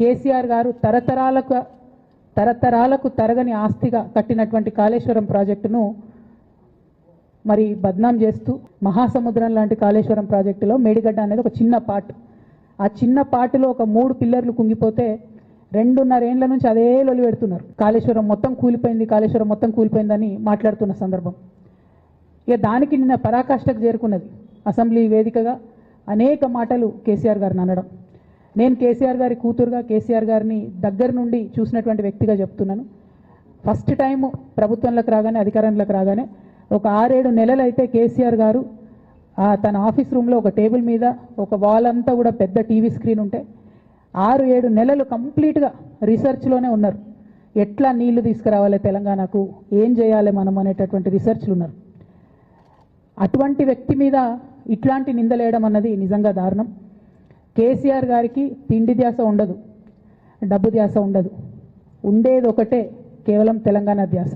కేసీఆర్ గారు తరతరాలకు తరతరాలకు తరగని ఆస్తిగా కట్టినటువంటి కాళేశ్వరం ప్రాజెక్టును మరి బద్నాం చేస్తూ మహాసముద్రం లాంటి కాళేశ్వరం ప్రాజెక్టులో మేడిగడ్డ అనేది ఒక చిన్న పార్ట్. ఆ చిన్న పార్టులో ఒక మూడు పిల్లర్లు కుంగిపోతే రెండున్నరేండ్ల నుంచి అదే లొలి పెడుతున్నారు. కాళేశ్వరం మొత్తం కూలిపోయింది కాళేశ్వరం మొత్తం కూలిపోయిందని మాట్లాడుతున్న సందర్భం. ఇక దానికి నిన్న పరాకాష్ఠకు చేరుకున్నది అసెంబ్లీ వేదికగా అనేక మాటలు కేసీఆర్ గారిని అనడం. నేను కేసీఆర్ గారి కూతురుగా కేసీఆర్ గారిని దగ్గర నుండి చూసినటువంటి వ్యక్తిగా చెప్తున్నాను. ఫస్ట్ టైం ప్రభుత్వంలోకి రాగానే అధికారంలోకి రాగానే ఒక ఆరేడు నెలలు అయితే కేసీఆర్ గారు తన ఆఫీస్ రూమ్లో ఒక టేబుల్ మీద ఒక వాల్ అంతా కూడా పెద్ద టీవీ స్క్రీన్ ఉంటే ఆరు ఏడు నెలలు కంప్లీట్గా రీసెర్చ్లోనే ఉన్నారు. ఎట్లా నీళ్ళు తీసుకురావాలి తెలంగాణకు? ఏం చేయాలి మనం అనేటటువంటి రీసెర్చ్లు ఉన్నారు. అటువంటి వ్యక్తి మీద ఇట్లాంటి నిందలేయడం అన్నది నిజంగా దారుణం. కేసీఆర్ గారికి తిండి ధ్యాస ఉండదు డబ్బు ధ్యాస ఉండదు. ఉండేది ఒకటే కేవలం తెలంగాణ ధ్యాస.